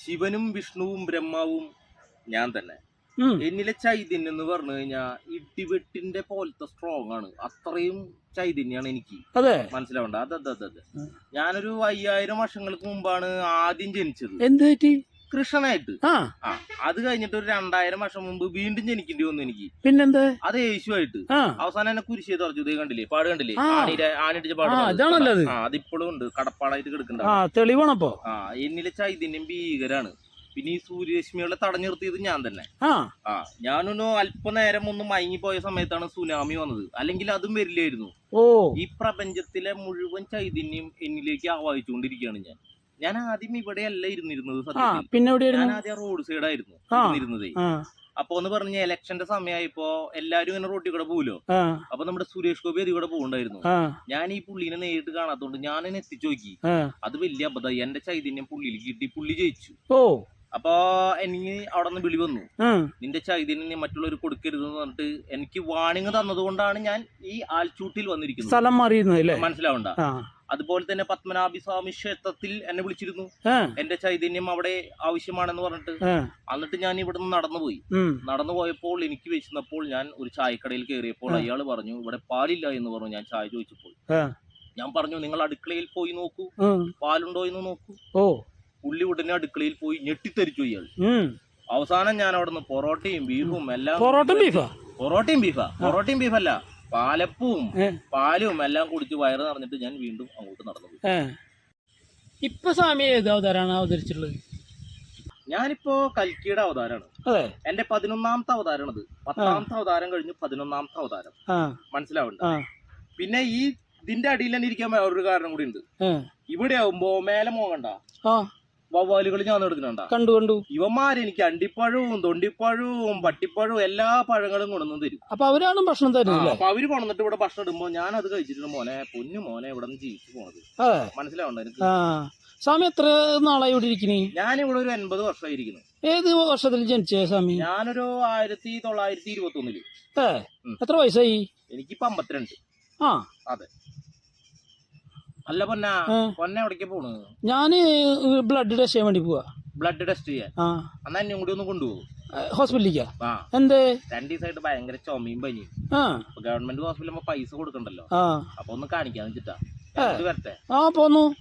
ശിവനും വിഷ്ണുവും ബ്രഹ്മാവും ഞാൻ തന്നെ. എന്നിലെ ചൈതന്യം എന്ന് പറഞ്ഞു കഴിഞ്ഞാൽ ഇടിവെട്ടിന്റെ പോലത്തെ സ്ട്രോങ് ആണ്. അത്രയും ചൈതന്യാണ് എനിക്ക് മനസ്സിലാവണ്ട? അതെ അതെ അതെ. ഞാനൊരു അയ്യായിരം വർഷങ്ങൾക്ക് മുമ്പാണ് ആദ്യം ജനിച്ചത്. കൃഷ്ണനായിട്ട്. ആ. ആ അത് കഴിഞ്ഞിട്ട് ഒരു രണ്ടായിരം വർഷം മുമ്പ് വീണ്ടും ജനിക്കേണ്ടി വന്നു എനിക്ക്. പിന്നെന്ത്? അത് യേശുവായിട്ട്. ആ. അവസാനം എന്നെ കുരിശിയെ തുറച്ചു. ഇതേ കണ്ടില്ലേ? പാട് കണ്ടില്ലേ? ആ. ആണിയുടെ ആണിടിച്ച പാട് ആ. ഇതാണല്ലോ അത്. ആ അതിപ്പോഴും ഉണ്ട്. കടപ്പാടായിട്ട് കിടക്കണ്ട ആ തെളിവാണപ്പോ. ആ എന്നിലെ ചൈതന്യം ഭീകരാണ്. പിന്നെ ഈ സൂര്യരശ്മികളെ തടഞ്ഞു നിർത്തിയത് ഞാൻ തന്നെ. ആ. ആ ഞാനൊന്ന് അല്പനേരം ഒന്ന് മയങ്ങിപ്പോയ സമയത്താണ് സുനാമി വന്നത്. അല്ലെങ്കിൽ അതും വരില്ലായിരുന്നു. ഓ. ഈ പ്രപഞ്ചത്തിലെ മുഴുവൻ ചൈതന്യം എന്നിലേക്ക് ആവാഹിച്ചുകൊണ്ടിരിക്കുകയാണ് ഞാൻ. ഞാൻ ആദ്യം ഇവിടെയല്ല ഇരുന്നിരുന്നത് സത്യത്തിൽ. പിന്നെ ഞാൻ ആദ്യം റോഡ് സൈഡ് ആയിരുന്നു ഇരുന്നിരുന്നത്. അപ്പൊ എന്ന് പറഞ്ഞ ഇലക്ഷന്റെ സമയമായപ്പോ എല്ലാരും ഇങ്ങനെ റോട്ടിൽ കൂടെ പോകുമല്ലോ അപ്പൊ നമ്മുടെ സുരേഷ് ഗോപി അതിൽ കൂടെ പോകണ്ടായിരുന്നു ഞാൻ ഈ പുള്ളിനെ നേരിട്ട് കാണാത്തോണ്ട് ഞാൻ എന്നെ എത്തിച്ചു നോക്കി. അത് വലിയ അബദ്ധം എന്റെ ചൈതന്യം പുള്ളിയിൽ കിട്ടി. പുള്ളി ജയിച്ചു. ഓ. അപ്പൊ എനിക്ക് അവിടെ നിന്ന് വിളി വന്നു. നിന്റെ ചൈതന്യം നീ മറ്റുള്ളവർ കൊടുക്കരുത് എന്ന് പറഞ്ഞിട്ട് എനിക്ക് വാണിംഗ് തന്നതുകൊണ്ടാണ് ഞാൻ ഈ ആൽച്ചൂട്ടിൽ വന്നിരിക്കുന്നത്. സ്ഥലം മനസ്സിലാവണ്ട. അതുപോലെ തന്നെ പത്മനാഭി സ്വാമി ക്ഷേത്രത്തിൽ എന്നെ വിളിച്ചിരുന്നു. എന്റെ ചൈതന്യം അവിടെ ആവശ്യമാണെന്ന് പറഞ്ഞിട്ട്. എന്നിട്ട് ഞാൻ ഇവിടുന്ന് നടന്നുപോയി. നടന്നു പോയപ്പോൾ എനിക്ക് വിശന്നപ്പോൾ ഞാൻ ഒരു ചായക്കടയിൽ കയറിയപ്പോൾ അയാൾ പറഞ്ഞു ഇവിടെ പാലില്ല എന്ന് പറഞ്ഞു ഞാൻ ചായ ചോദിച്ചപ്പോൾ. ഞാൻ പറഞ്ഞു നിങ്ങൾ അടുക്കളയിൽ പോയി നോക്കൂ. പാലുണ്ടോ എന്ന് നോക്കൂ. ഓ. പുള്ളി ഉടനെ അടുക്കളയിൽ പോയി ഞെട്ടിത്തരിച്ചു ഇയാൾ അവസാനം ഞാൻ അവിടുന്ന് പൊറോട്ടയും ബീഫും എല്ലാം പൊറോട്ടയും ബീഫാ? പൊറോട്ടയും ബീഫാ? പൊറോട്ടയും ബീഫല്ല. പാലപ്പവും. പാലും എല്ലാം കുടിച്ച് വയറ് നിറഞ്ഞിട്ട് ഞാൻ വീണ്ടും അങ്ങോട്ട് നടന്നു പോയി. ഇപ്പൊ സ്വാമി ഏത് അവതാരാണ് അവതരിച്ചിട്ടുള്ളത്? ഞാനിപ്പോ കൽക്കിയുടെ അവതാരമാണ് എന്റെ പതിനൊന്നാമത്തെ അവതാരമാണത് പത്താമത്തെ അവതാരം കഴിഞ്ഞു പതിനൊന്നാമത്തെ അവതാരം. ആ. മനസ്സിലാവണ്ട? പിന്നെ ഈ ഇതിന്റെ അടിയിൽ തന്നെ ഇരിക്കാൻ ഒരു കാരണം കൂടി ഉണ്ട്. ഇവിടെ ആവുമ്പോ മേലെ മോങ്ങണ്ട. വവ്വാലുകൾ ഞാൻ എടുക്കുന്നുണ്ടാ കണ്ടു കണ്ടു. ഇവന്മാര് എനിക്ക് അണ്ടിപ്പഴവും തൊണ്ടിപ്പഴവും പട്ടിപ്പഴവും എല്ലാ പഴങ്ങളും കൊണ്ടുവന്ന് തരും. അപ്പൊ അവരാണ് ഭക്ഷണം തരുന്നത് അപ്പൊ അവർ കൊണ്ടുവന്നിട്ട് ഇവിടെ ഭക്ഷണം ഇടുമ്പോ ഞാൻ അത് കഴിച്ചിട്ടുണ്ട് മോനെ പൊന്നു മോനെ ഇവിടെ നിന്ന് ജീവിച്ചു പോണത്. അതെ മനസ്സിലാവണ്ട എനിക്ക് സ്വാമി എത്ര നാളായി ഇവിടെ ഇരിക്കണേ? ഞാൻ ഇവിടെ ഒരു എൺപത് വർഷമായിരിക്കുന്നു ഏത് വർഷത്തിൽ ജനിച്ചേ സ്വാമി? ഞാനൊരു ആയിരത്തി തൊള്ളായിരത്തി ഇരുപത്തി ഒന്നിൽ ഏ എത്ര വയസ്സായി? എനിക്കിപ്പോ അമ്പത്തിരണ്ട്. ആ. അല്ല പൊന്ന. പൊന്ന എവിടേക്ക് പോണു? ഞാൻ ബ്ലഡ് ടെസ്റ്റ് ചെയ്യാൻ വേണ്ടി പോവാ. ബ്ലഡ് ടെസ്റ്റ് ചെയ്യാൻ? ആ. എന്നാ എന്നെ കൂടി ഒന്ന് കൊണ്ടുപോകും. ഹോസ്പിറ്റലിലേക്കാ ആ. എന്തേ? രണ്ട് ദിവസമായിട്ട് ഭയങ്കര ചുമയും പനിയും. ആ. അപ്പൊ ഗവൺമെന്റ് ഹോസ്പിറ്റലിൽ പൈസ കൊടുക്കണ്ടല്ലോ? ആ. അപ്പൊ ഒന്ന് കാണിക്കാന്ന് വെച്ചിട്ടാ. ഇത് വരട്ടെ? ആ പോന്നു.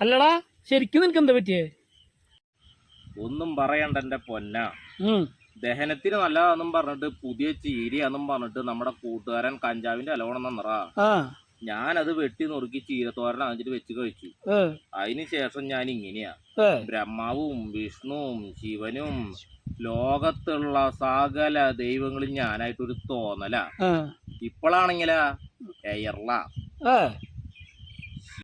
അല്ലടാ ശരിക്കും നിനക്ക് എന്താ പറ്റിയേ? ഒന്നും പറയണ്ട എന്റെ പൊന്ന. ഉം. ദഹനത്തിന് നല്ലതാണെന്നും പറഞ്ഞിട്ട് പുതിയ ചീരയാന്നും പറഞ്ഞിട്ട് നമ്മുടെ കൂട്ടുകാരൻ കഞ്ചാവിന്റെ അലവണം നന്നറ ആ. ഞാനത് വെട്ടി നുറുക്കി ചീരത്തോരൻ അണിച്ചിട്ട് വെച്ച് കഴിച്ചു. അതിന് ശേഷം ഞാൻ ഇങ്ങനെയാ ബ്രഹ്മാവും വിഷ്ണുവും ശിവനും ലോകത്തുള്ള സകല ദൈവങ്ങളും ഞാനായിട്ടൊരു തോന്നലാ. ഇപ്പോഴാണെങ്കിലാ എയർല.